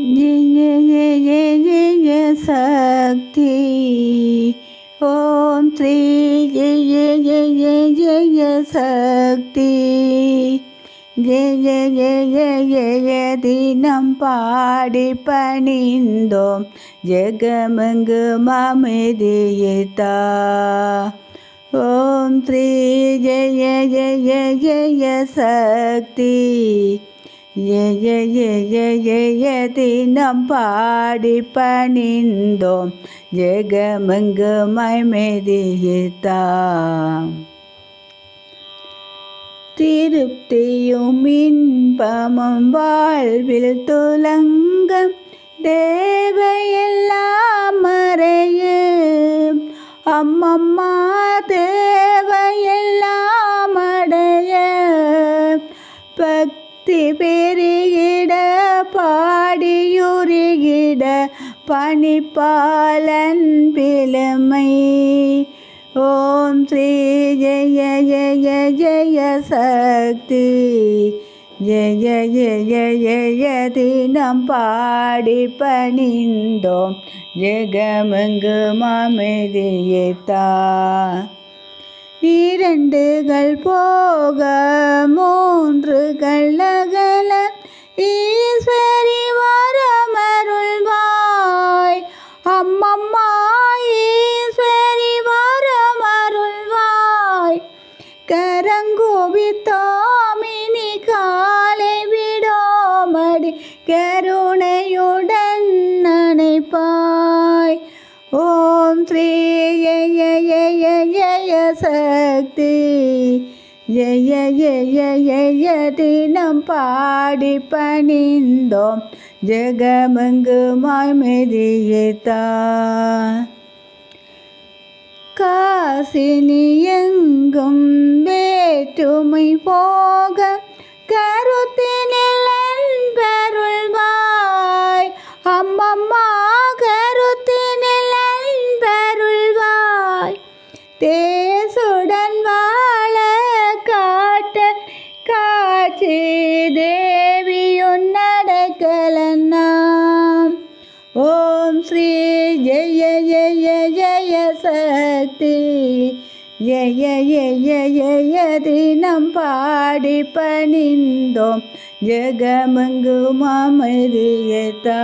ജയ ജയ ജയ ജയ ശക്തി ഓം ശ്രീ ജയ ജയ ജയ ജയ ശക്തി ജയ ജയ ജയ ജയ ദിനം പാടി പണിന്തോം ജഗമങ്ക് മമതിയിത ഓം ശ്രീ ജയ ജയ ജയ ശക്തി ஜெய தினம் பாடி பணிந்தோம். ஜெகமங்கு மைமெதியித்தா திருப்தியும் இன்பமும் வாழ்வில் துலங்க திபெருகிட பாடியுருகிட பணிப்பாலன் பிளமை ஓம் ஸ்ரீ ஜெய ஜய ஜய சக்தி. ஜெய ஜெய ஜய தினம் பாடி பணிந்தோம். ஜெகமங்கு மாமெதியத்தா. இரண்டுகள் போக ஓம் ஸ்ரீ ஜெய சக்தி ஜய ஜெய ஜெய தினம் பாடி பணிந்தோம் ஜெகமங்கு மாய்மெதியத்தா காசினி எங்கும் வேற்றுமை போக தேசுடன் வாழ காட்ட காட்சி தேவியுன் நடக்கலன்னாம் ஓம் ஸ்ரீ ஜெய ஜெய ஜெய சக்தி. ஜெய ஜெய ஜெய தினம் பாடி பணிந்தோம். ஜெகமங்கு மாமதியத்தா